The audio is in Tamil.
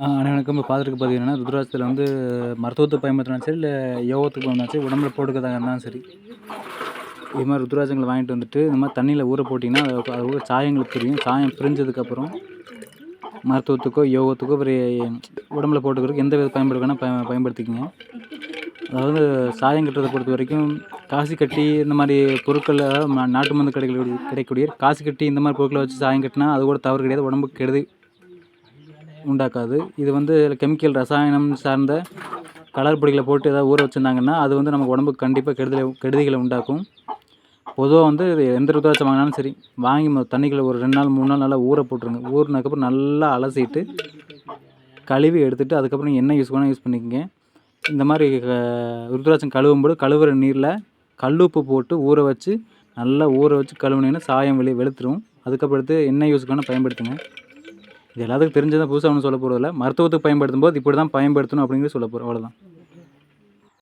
ஆ எனக்கு இப்போ பார்த்துருக்க பார்த்தீங்கன்னா என்னன்னா ருத்ராட்சத்தில் வந்து மருத்துவத்துக்கு பயன்படுத்தினாலும் சரி இல்லை யோகத்துக்கு பயன்படுத்தினாலும் சரி உடம்புல போட்டுக்கிறதாக இருந்தாலும் சரி. இது மாதிரி ருத்ராட்சங்களை வாங்கிட்டு வந்துட்டு இந்த மாதிரி தண்ணியில் ஊற போட்டிங்கன்னா அது ஊற சாயங்களுக்கு தெரியும். சாயம் பிரிஞ்சதுக்கப்புறம் மருத்துவத்துக்கோ யோகத்துக்கோ ஒரு உடம்புல போட்டுக்கிறதுக்கு எந்த வித பயன்பாடு வேணால் பய பயன்படுத்திக்கங்க. அதாவது சாயம் கட்டுறதை பொறுத்த வரைக்கும் காசு கட்டி இந்த மாதிரி பொருட்களை நாட்டு மருந்து கிடைக்கக்கூடிய கிடைக்கக்கூடிய காசு கட்டி இந்த மாதிரி பொருட்களை வச்சு சாயம் கட்டினா அது கூட தவறு கிடையாது. உடம்புக்கு கெடுது உண்டாக்காது. இது வந்து கெமிக்கல் ரசாயனம் சார்ந்த கலர் பொடிகளை போட்டு ஏதாவது ஊற வச்சுருந்தாங்கன்னா அது வந்து நமக்கு உடம்புக்கு கண்டிப்பாக கெடுதலை கெடுதிகளை உண்டாக்கும். பொதுவாக வந்து இது எந்த ருத்ராட்சம் வாங்கினாலும் சரி வாங்கி மொ- தண்ணிக்குள்ள ஒரு ரெண்டு நாள் மூணு நாள் நல்லா ஊற போட்டுருங்க. ஊறினதுக்கப்புறம் நல்லா அலசிட்டு கழுவி எடுத்துகிட்டு அதுக்கப்புறம் என்ன யூஸ் பண்ணால் யூஸ் பண்ணிக்கங்க. இந்த மாதிரி க- ருத்ராட்சம் கழுவும்போது கழுவுற நீரில் கல்லுப்பு போட்டு ஊற வச்சு நல்லா ஊற வச்சு கழுவுனீங்கன்னா சாயம் வெளியே வெளுத்துரும். அதுக்கப்புறம் எடுத்து என்ன யூஸ் பயன்படுத்துங்க. இது எல்லாத்துக்கும் தெரிஞ்சதான் புதுசாக ஒன்றும் சொல்ல போகிறதில்ல மருத்துவத்துக்கு பயன்படுத்தும் போது இப்படி தான் பயன்படுத்தணும் அப்படிங்கிறது சொல்ல போகிறோம் அவ்வளோதான்